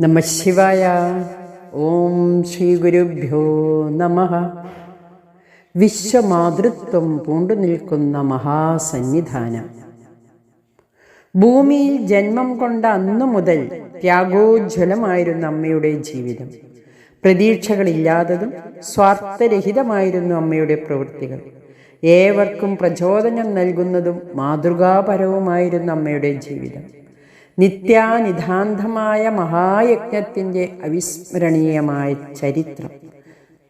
നമ ശിവായ. ഓം ശ്രീ ഗുരുഭ്യോ നമ. വിശ്വമാതൃത്വം പൂണ്ടു നിൽക്കുന്ന മഹാസന്നിധാനം. ഭൂമിയിൽ ജന്മം കൊണ്ട അന്നു മുതൽ ത്യാഗോജ്വലമായിരുന്നു അമ്മയുടെ ജീവിതം. പ്രതീക്ഷകളില്ലാത്തതും സ്വാർത്ഥരഹിതമായിരുന്നു അമ്മയുടെ പ്രവൃത്തികൾ. ഏവർക്കും പ്രചോദനം നൽകുന്നതും മാതൃകാപരവുമായിരുന്നു അമ്മയുടെ ജീവിതം. നിത്യാനിതാന്തമായ മഹായജ്ഞത്തിന്റെ അവിസ്മരണീയമായ ചരിത്രം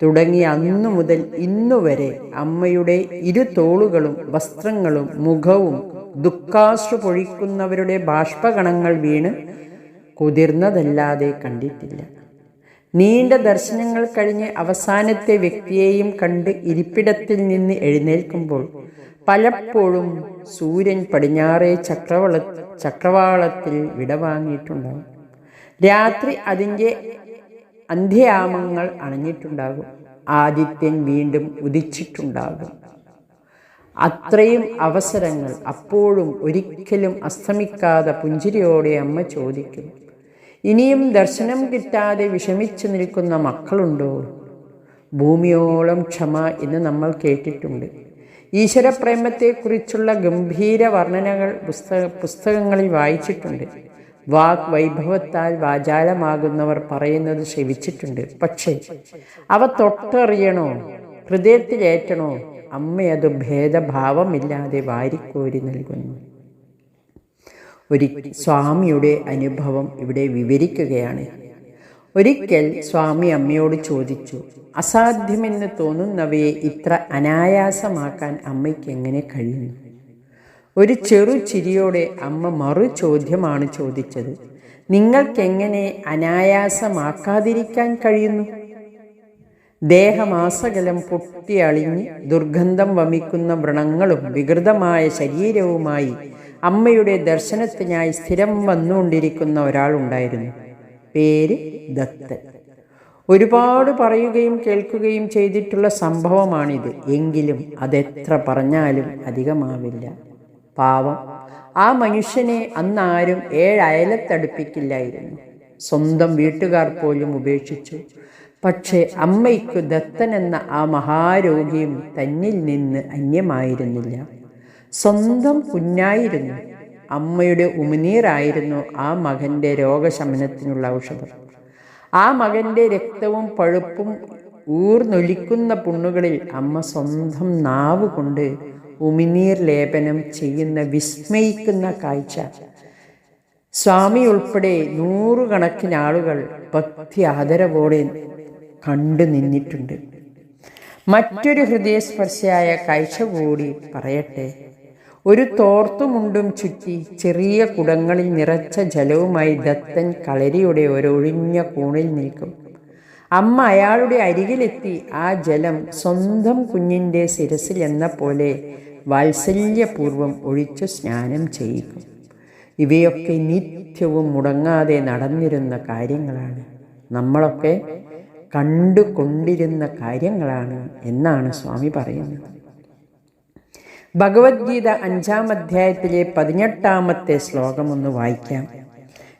തുടങ്ങി അന്നു മുതൽ ഇന്നുവരെ അമ്മയുടെ ഇരു തോളുകളും വസ്ത്രങ്ങളും മുഖവും ദുഃഖാശ്രു പൊഴിക്കുന്നവരുടെ ബാഷ്പഗണങ്ങൾ വീണ് കുതിർന്നതല്ലാതെ കണ്ടിട്ടില്ല. നീണ്ട ദർശനങ്ങൾ കഴിഞ്ഞ് അവസാനത്തെ വ്യക്തിയെയും കണ്ട് ഇരിപ്പിടത്തിൽ നിന്ന് എഴുന്നേൽക്കുമ്പോൾ പലപ്പോഴും സൂര്യൻ പടിഞ്ഞാറേ ചക്രവള ചക്രവാളത്തിൽ വിടവാങ്ങിയിട്ടുണ്ടാകും രാത്രി അതിന്റെ അന്ധ്യാമങ്ങൾ അണഞ്ഞിട്ടുണ്ടാകും. ആദിത്യൻ വീണ്ടും ഉദിച്ചിട്ടുണ്ടാകും. അത്രയും അവസരങ്ങൾ അപ്പോഴും ഒരിക്കലും അസ്തമിക്കാതെ പുഞ്ചിരിയോടെ അമ്മ ചോദിക്കും ഇനിയും ദർശനം കിട്ടാതെ വിഷമിച്ചു നിൽക്കുന്ന മക്കളുണ്ടോ? ഭൂമിയോളം ക്ഷമ എന്ന് നമ്മൾ കേട്ടിട്ടുണ്ട്. ഈശ്വരപ്രേമത്തെക്കുറിച്ചുള്ള ഗംഭീര വർണനകൾ പുസ്തക പുസ്തകങ്ങളിൽ വായിച്ചിട്ടുണ്ട്. വാക് വൈഭവത്താൽ വാചാലമാകുന്നവർ പറയുന്നത് ശ്രവിച്ചിട്ടുണ്ട്. പക്ഷേ അവ തൊട്ടറിയണോ? ഹൃദയത്തിലേറ്റണോ? അമ്മയത് ഭേദഭാവമില്ലാതെ വാരിക്കോരി നൽകുന്നു. ഒരു സ്വാമിയുടെ അനുഭവം ഇവിടെ വിവരിക്കുകയാണ്. ഒരിക്കൽ സ്വാമി അമ്മയോട് ചോദിച്ചു അസാധ്യമെന്ന് തോന്നുന്നവയെ ഇത്ര അനായാസമാക്കാൻ അമ്മയ്ക്ക് എങ്ങനെ കഴിയുന്നു? ഒരു ചെറു ചിരിയോടെ അമ്മ മറു ചോദ്യമാണ് ചോദിച്ചത് നിങ്ങൾക്കെങ്ങനെ അനായാസമാക്കാതിരിക്കാൻ കഴിയുന്നു? ദേഹമാസകലം പൊട്ടിയളിഞ്ഞ് ദുർഗന്ധം വമിക്കുന്ന വ്രണങ്ങളും വികൃതമായ ശരീരവുമായി അമ്മയുടെ ദർശനത്തിനായി സ്ഥിരം വന്നുകൊണ്ടിരിക്കുന്ന ഒരാളുണ്ടായിരുന്നു പേര് ദത്ത്. ഒരുപാട് പറയുകയും കേൾക്കുകയും ചെയ്തിട്ടുള്ള സംഭവമാണിത്. എങ്കിലും അതെത്ര പറഞ്ഞാലും അധികമാവില്ല. പാവം. ആ മനുഷ്യനെ അന്നാരും ഏഴയലത്തടുപ്പിക്കില്ലായിരുന്നു സ്വന്തം വീട്ടുകാർ പോലും ഉപേക്ഷിച്ചു. പക്ഷേ അമ്മയ്ക്കു ദത്തൻ എന്ന ആ മഹാരോഗിയും തന്നിൽ നിന്ന് അന്യമായിരുന്നില്ല. സ്വന്തം കുഞ്ഞായിരുന്നു. അമ്മയുടെ ഉമിനീറായിരുന്നു ആ മകന്റെ രോഗശമനത്തിനുള്ള ഔഷധം. ആ മകന്റെ രക്തവും പഴുപ്പും ഊർന്നൊലിക്കുന്ന പുണ്ണുകളിൽ അമ്മ സ്വന്തം നാവ് കൊണ്ട് ഉമിനീർ ലേപനം ചെയ്യുന്ന വിസ്മയിക്കുന്ന കാഴ്ച. സ്വാമി ഉൾപ്പെടെ നൂറുകണക്കിന് ആളുകൾ ഭക്തി ആദരവോടെ കണ്ടു നിന്നിട്ടുണ്ട്. മറ്റൊരു ഹൃദയസ്പർശിയായ കാഴ്ച കൂടി പറയട്ടെ. ഒരു തോർത്തുമുണ്ടും ചുറ്റി ചെറിയ കുടങ്ങളിൽ നിറച്ച ജലവുമായി ദത്തൻ കളരിയുടെ ഒരൊഴിഞ്ഞ കൂണിൽ നിൽക്കും. അമ്മ അയാളുടെ അരികിലെത്തി ആ ജലം സ്വന്തം കുഞ്ഞിന്റെ ശിരസിൽ എന്ന പോലെ വാത്സല്യപൂർവം ഒഴിച്ചു സ്നാനം ചെയ്യിക്കും. ഇവയൊക്കെ നിത്യവും മുടങ്ങാതെ നടന്നിരുന്ന കാര്യങ്ങളാണ്. നമ്മളൊക്കെ കണ്ടുകൊണ്ടിരുന്ന കാര്യങ്ങളാണ് എന്നാണ് സ്വാമി പറയുന്നത്. ഭഗവത്ഗീത അഞ്ചാം അധ്യായത്തിലെ പതിനെട്ടാമത്തെ ശ്ലോകം ഒന്ന് വായിക്കാം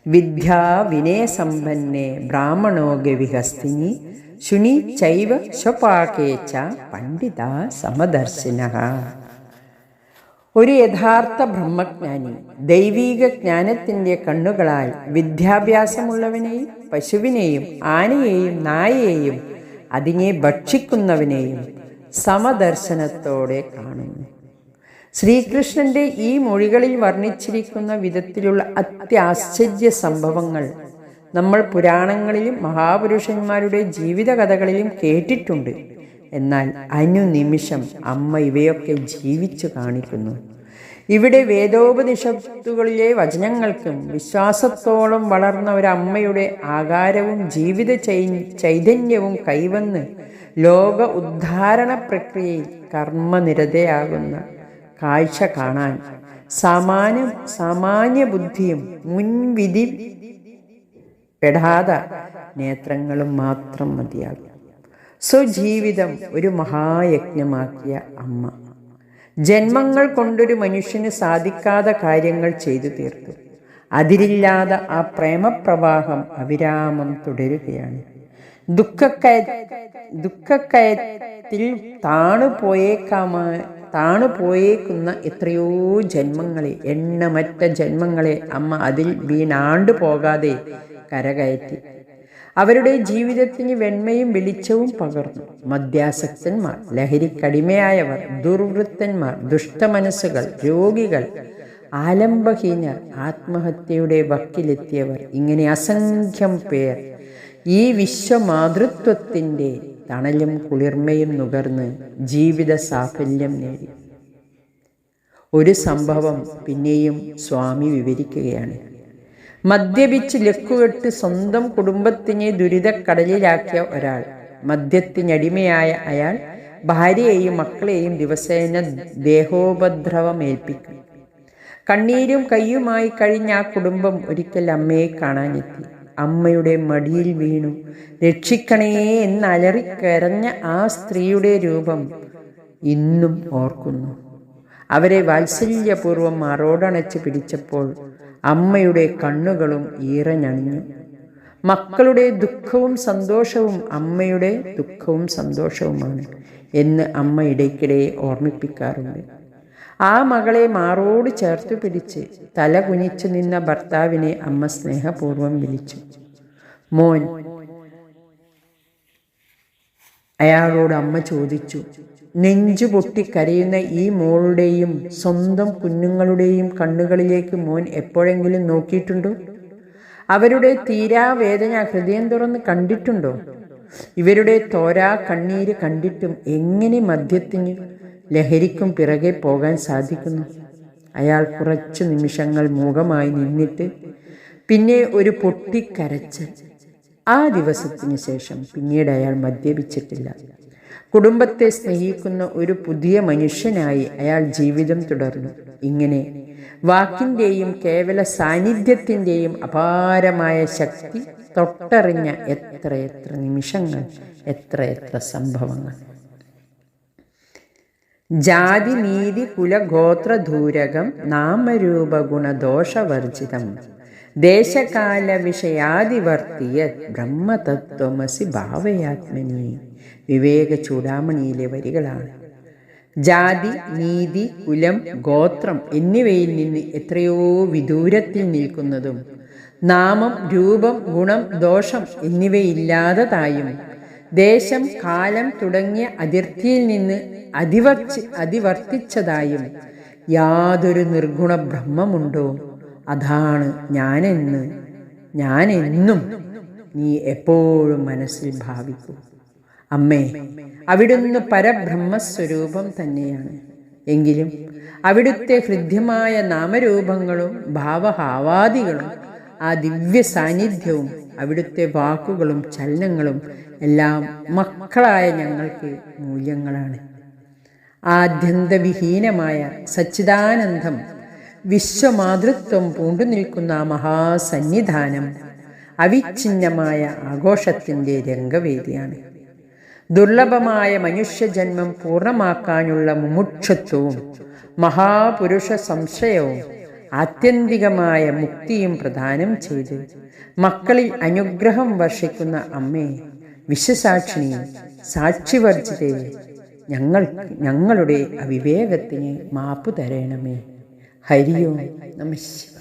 വിദ്യാ വിനയസമ്പന്നെ ബ്രാഹ്മണോ ഗവിഹസ്തിനി ശുനി ചൈവ സ്വപാകേച്ച പണ്ഡിത സമദർശിന. ഒരു യഥാർത്ഥ ബ്രഹ്മജ്ഞാനി ദൈവീക ജ്ഞാനത്തിന്റെ കണ്ണുകളാൽ വിദ്യാഭ്യാസമുള്ളവനെയും പശുവിനെയും ആനയെയും നായയെയും അതിനെ ഭക്ഷിക്കുന്നവനെയും സമദർശനത്തോടെ കാണുന്നു. ശ്രീകൃഷ്ണന്റെ ഈ മൊഴികളിൽ വർണിച്ചിരിക്കുന്ന വിധത്തിലുള്ള അത്യാശ്ചര്യ സംഭവങ്ങൾ നമ്മൾ പുരാണങ്ങളിലും മഹാപുരുഷന്മാരുടെ ജീവിത കഥകളിലും കേട്ടിട്ടുണ്ട്. എന്നാൽ അനുനിമിഷം അമ്മ ഇവയൊക്കെ ജീവിച്ചു കാണിക്കുന്നു. ഇവിടെ വേദോപനിഷത്തുകളിലെ വചനങ്ങൾക്കും വിശ്വാസത്തോളം വളർന്ന ഒരു അമ്മയുടെ ആകാരവും ജീവിത ചൈതന്യവും കൈവന്ന് ലോക ഉദ്ധാരണ പ്രക്രിയയിൽ കർമ്മനിരതയാകുന്ന കാഴ്ച കാണാൻ. സമാനം സാമാന്യ ബുദ്ധിയും മുൻവിധി പെടാതെ നേത്രങ്ങളും മാത്രം മതിയാകും. സ്വജീവിതം ഒരു മഹായജ്ഞമാക്കിയ അമ്മ. ജന്മങ്ങൾ കൊണ്ടൊരു മനുഷ്യന് സാധിക്കാത്ത കാര്യങ്ങൾ ചെയ്തു തീർത്തു. അതിരില്ലാതെ ആ പ്രേമപ്രവാഹം അവിരാമം തുടരുകയാണ്. ദുഃഖക്കയ ദുഃഖക്കയത്തിൽ താണുപോയേക്കാമ താണുപോയേക്കുന്ന എത്രയോ ജന്മങ്ങളെ എണ്ണമറ്റ ജന്മങ്ങളെ അമ്മ അതിൽ വീണാണ്ടു പോകാതെ കരകയറ്റി. അവരുടെ ജീവിതത്തിന് വെണ്മയും വെളിച്ചവും പകർന്നു. മദ്യാസക്തന്മാർ ലഹരിക്കടിമയായവർ ദുർവൃത്തന്മാർ ദുഷ്ടമനസ്സുകൾ രോഗികൾ ആലംബഹീനർ ആത്മഹത്യയുടെ വക്കിലെത്തിയവർ ഇങ്ങനെ അസംഖ്യം പേർ. ഈ വിശ്വമാതൃത്വത്തിന്റെ തണലും കുളിർമയും നുകർന്ന് ജീവിത സാഫല്യം നേടി. ഒരു സംഭവം പിന്നെയും സ്വാമി വിവരിക്കുകയാണ്. മദ്യപിച്ച് ലക്കുകെട്ട് സ്വന്തം കുടുംബത്തിനെ ദുരിതക്കടലിലാക്കിയ ഒരാൾ മദ്യത്തിനടിമയായ അയാൾ ഭാര്യയെയും മക്കളെയും ദിവസേന ദേഹോപദ്രവമേൽപ്പിക്കും. കണ്ണീരും കയ്യുമായി കഴിഞ്ഞ ആ കുടുംബം ഒരിക്കൽ അമ്മയെ കാണാനെത്തി. അമ്മയുടെ മടിയിൽ വീണു. രക്ഷിക്കണേ എന്നലറിക്കരഞ്ഞ ആ സ്ത്രീയുടെ രൂപം ഇന്നും ഓർക്കുന്നു. അവരെ വാത്സല്യപൂർവം മറോടണച്ച് പിടിച്ചപ്പോൾ അമ്മയുടെ കണ്ണുകളും ഈറഞ്ഞണിഞ്ഞു. മക്കളുടെ ദുഃഖവും സന്തോഷവും അമ്മയുടെ ദുഃഖവും സന്തോഷവുമാണ് എന്ന് അമ്മ ഇടയ്ക്കിടെ ഓർമ്മിപ്പിക്കാറുണ്ട്. ആ മകളെ മാറോട് ചേർത്ത് പിടിച്ച് തല കുനിച്ചു നിന്ന ഭർത്താവിനെ അമ്മ സ്നേഹപൂർവം വിളിച്ചു. മോൻ അയാളോട് അമ്മ ചോദിച്ചു നെഞ്ചു പൊട്ടി കരയുന്ന ഈ മോളുടെയും സ്വന്തം കുഞ്ഞുങ്ങളുടെയും കണ്ണുകളിലേക്ക് മോൻ എപ്പോഴെങ്കിലും നോക്കിയിട്ടുണ്ടോ? അവരുടെ തീരാവേദന ഹൃദയം തുറന്ന് കണ്ടിട്ടുണ്ടോ? ഇവരുടെ തോരാ കണ്ണീര് കണ്ടിട്ടും എങ്ങനെ മദ്യത്തിന് ലഹരിക്കും പിറകെ പോകാൻ സാധിക്കുന്നു? അയാൾ കുറച്ചു നിമിഷങ്ങൾ മൂകമായി നിന്നിട്ട് പിന്നെ ഒരു പൊട്ടിക്കരച്ച് ആ ദിവസത്തിന് ശേഷം പിന്നീട് അയാൾ മദ്യപിച്ചിട്ടില്ല. കുടുംബത്തെ സ്നേഹിക്കുന്ന ഒരു പുതിയ മനുഷ്യനായി അയാൾ ജീവിതം തുടർന്നു. ഇങ്ങനെ വാക്കിന്റെയും കേവല സാന്നിധ്യത്തിന്റെയും അപാരമായ ശക്തി തൊട്ടറിഞ്ഞ എത്ര എത്ര നിമിഷങ്ങൾ എത്രയെത്ര എത്ര സംഭവങ്ങൾ. ജാതി നീതി കുലഗോത്രധൂരകം നാമരൂപ ഗുണദോഷവർജിതം ദേശകാല വിഷയാദിവർത്തിയ ബ്രഹ്മതത്വമസി ഭാവയാത്മനി. വിവേക ചൂടാമണിയിലെ വരികളാണ്. ജാതി നീതി കുലം ഗോത്രം എന്നിവയിൽ നിന്ന് എത്രയോ വിദൂരത്തിൽ നിൽക്കുന്നതും നാമം രൂപം ഗുണം ദോഷം എന്നിവയില്ലാത്തതായും ദേശം കാലം തുടങ്ങിയ അതിർത്തിയിൽ നിന്ന് അതിവർച്ച് അതിവർത്തിച്ചതായും യാതൊരു നിർഗുണ ബ്രഹ്മമുണ്ടോ? അതാണ് ഞാനെന്ന്. ഞാനെന്നും നീ എപ്പോഴും മനസ്സിൽ ഭാവിക്കൂ. അമ്മേ അവിടുന്ന് പരബ്രഹ്മസ്വരൂപം തന്നെയാണ്. എങ്കിലും അവിടുത്തെ ഹൃദ്യമായ നാമരൂപങ്ങളും ഭാവഹാവാദികളും ആ ദിവ്യ സാന്നിധ്യവും അവിടുത്തെ വാക്കുകളും ചലനങ്ങളും എല്ലാം മക്കളായ ഞങ്ങൾക്ക് മൂല്യങ്ങളാണ്. ആദ്യന്തവിഹീനമായ സച്ചിദാനന്ദം വിശ്വമാതൃത്വം പൂണ്ടു നിൽക്കുന്ന മഹാസന്നിധാനം അവിഛിന്നമായ ആഘോഷത്തിന്റെ രംഗവേദിയാണ്. ദുർലഭമായ മനുഷ്യജന്മം പൂർണമാക്കാനുള്ള മുമുക്ഷത്വവും മഹാപുരുഷ സംശയവും ആത്യന്തികമായ മുക്തിയും പ്രദാനം ചെയ്ത് മക്കളിൽ അനുഗ്രഹം വർഷിക്കുന്ന അമ്മേ വിശ്വസാക്ഷിണി സാക്ഷിവർജിതയെ ഞങ്ങൾ ഞങ്ങളുടെ അവിവേകത്തിന് മാപ്പ് തരണമേ. ഹരിയോ നമ ശിവായ